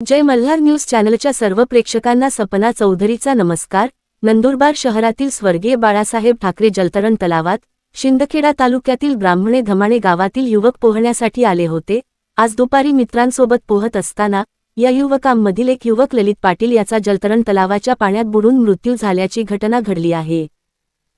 जय Malhar news चॅनलच्या सर्व प्रेक्षकांना सपना चौधरीचा नमस्कार. नंदुरबार शहरातील स्वर्गीय बाळासाहेब ठाकरे जलतरण तलावात शिंदखेडा तालुक्यातील ब्राह्मणे धमाणे गावातील युवक पोहण्यासाठी आले होते. आज दुपारी मित्रांसोबत पोहत असताना या युवकांमधील एक युवक ललित पाटील याचा जलतरण तलावाच्या पाण्यात बुडून मृत्यू झाल्याची घटना घडली आहे.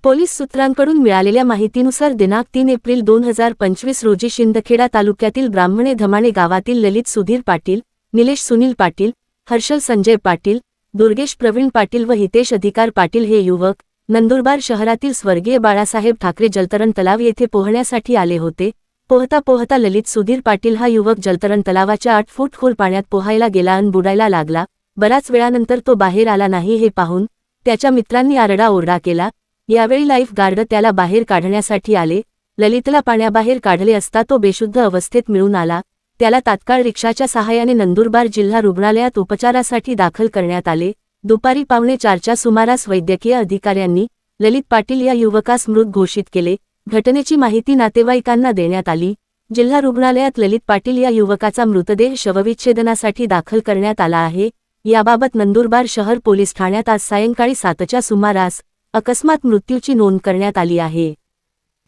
पोलीस सूत्रांकडून मिळालेल्या माहितीनुसार दिनांक तीन एप्रिल दोन हजार पंचवीस रोजी शिंदखेडा तालुक्यातील ब्राह्मणे धमाणे गावातील ललित सुधीर पाटील निलेश सुनील पाटील हर्षल संजय पाटील दुर्गेश प्रवीण पाटील व हितेश अधिकार पाटील हे युवक नंदुरबार शहरातील स्वर्गीय बाळासाहेब ठाकरे जलतरण तलाव येथे पोहण्यासाठी आले होते. पोहता पोहता ललित सुधीर पाटील हा युवक जलतरण तलावाच्या आठ फूट खोल पाण्यात पोहायला गेला अन बुडायला लागला. बराच वेळानंतर तो बाहेर आला नाही हे पाहून त्याच्या मित्रांनी आरडाओरडा केला. यावेळी लाईफ गार्ड त्याला बाहेर काढण्यासाठी आले. ललितला पाण्याबाहेर काढले असता तो बेशुद्ध अवस्थेत मिळून आला. त्याला तात्काळ रिक्षाच्या सहाय्याने नंदुरबार जिल्हा रुग्णालयात उपचारासाठी दाखल करण्यात आले. दुपारी पावणे चारच्या सुमारास वैद्यकीय अधिकाऱ्यांनी ललित पाटील या युवकास मृत घोषित केले. घटनेची माहिती नातेवाईकांना देण्यात आली. जिल्हा रुग्णालयात ललित पाटील या युवकाचा मृतदेह शवविच्छेदनासाठी दाखल करण्यात आला आहे. याबाबत नंदुरबार शहर पोलीस ठाण्यात आज सायंकाळी सातच्या सुमारास अकस्मात मृत्यूची नोंद करण्यात आली आहे.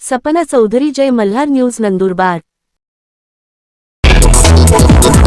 सपना चौधरी जय मल्हार न्यूज नंदुरबार. Fuck